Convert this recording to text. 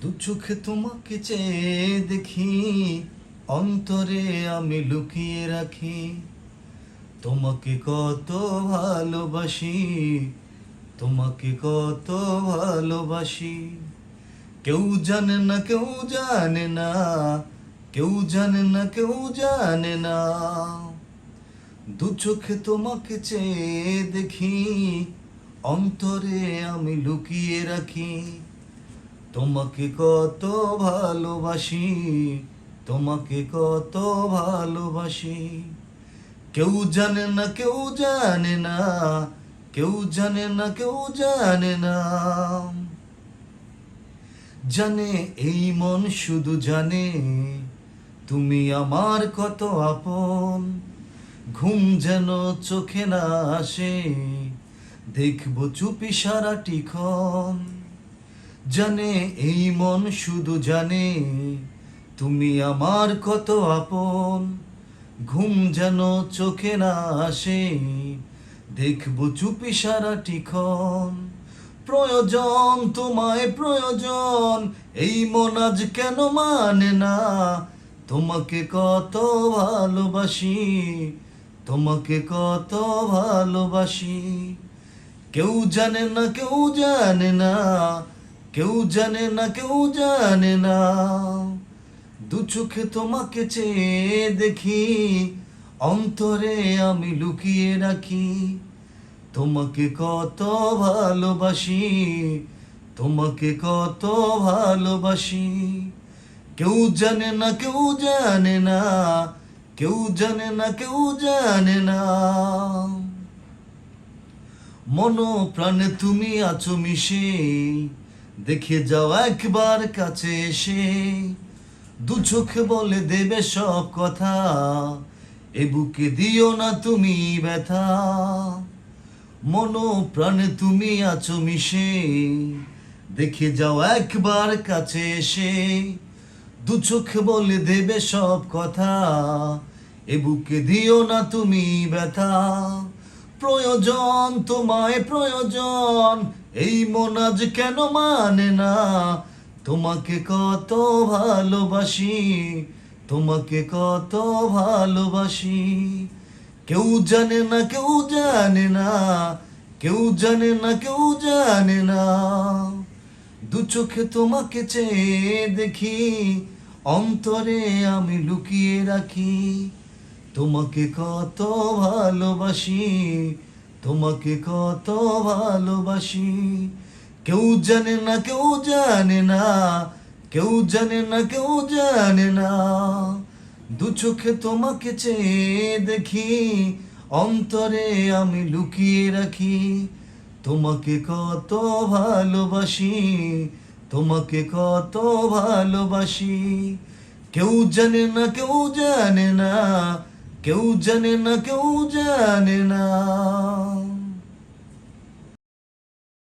দু চোখে তোমাকে চেয়ে দেখি, অন্তরে আমি লুকিয়ে রাখি। তোমাকে কত ভালোবাসি, তোমাকে কত ভালোবাসি। কেউ জানে না, কেউ জানে না, কেউ জানে না, কেউ জানে না। দু চোখে তোমাকে চেয়ে দেখি, অন্তরে আমি লুকিয়ে রাখি। তোমাকে কত ভালোবাসি, তোমাকে কত ভালোবাসি। কেউ জানে না, কেউ জানে না, কেউ জানে না, কেউ জানে না। জানে, এই মন শুধু জানে, তুমি আমার কত আপন। ঘুম যেন চোখে না আসে, দেখব চুপি সারাটি ক্ষণ। জানে, এই মন শুধু জানে, তুমি আমার কত আপন। ঘুম যেন চোখে না আসে, দেখব চুপি সারাটি ক্ষণ। প্রয়োজন তোমায় প্রয়োজন, এই মন আজ কেন মানে না? তোমাকে কত ভালোবাসি, তোমাকে কত ভালোবাসি। কেউ জানে না, কেউ জানে না কেউ জানে না, কেউ জানে না। দু চোখে তোমাকে চেয়ে দেখি, অন্তরে আমি লুকিয়ে রাখি। তোমাকে কত ভালোবাসি, তোমাকে কত ভালোবাসি। কেউ জানে না, কেউ জানে না, কেউ জানে না, কেউ জানে না। মনো প্রাণে তুমি আছো মিশে দেখে যাও একবার কাছে এসে। দু চোখে বলে দেবে সব কথা। এ বুকে দিও না তুমি ব্যথা। মনো প্রাণে তুমি আছো মিশে। দেখে যাও একবার কাছে এসে। দু চোখে বলে দেবে সব কথা। এ বুকে দিও না তুমি ব্যথা। প্রয়োজন তোমায়, প্রয়োজন এই মন আজ কেন মানে না? তোমাকে কত ভালোবাসি, তোমাকে কত ভালোবাসি। কেউ জানে না, কেউ জানে না, কেউ জানে না, কেউ জানে না। দু চোখে তোমাকে চেয়ে দেখি, অন্তরে আমি লুকিয়ে রাখি। তোমাকে কত ভালোবাসি তোমাকে কত ভালোবাসি। কেউ জানে না, কেউ জানে না, কেউ জানে না, কেউ জানে না। দু চোখে তোমাকে চেয়ে দেখি, অন্তরে আমি লুকিয়ে রাখি। তোমাকে কত ভালোবাসি, তোমাকে কত ভালোবাসি। কেউ জানে না, কেউ জানে না কেউ জানে না কেউ জানে না।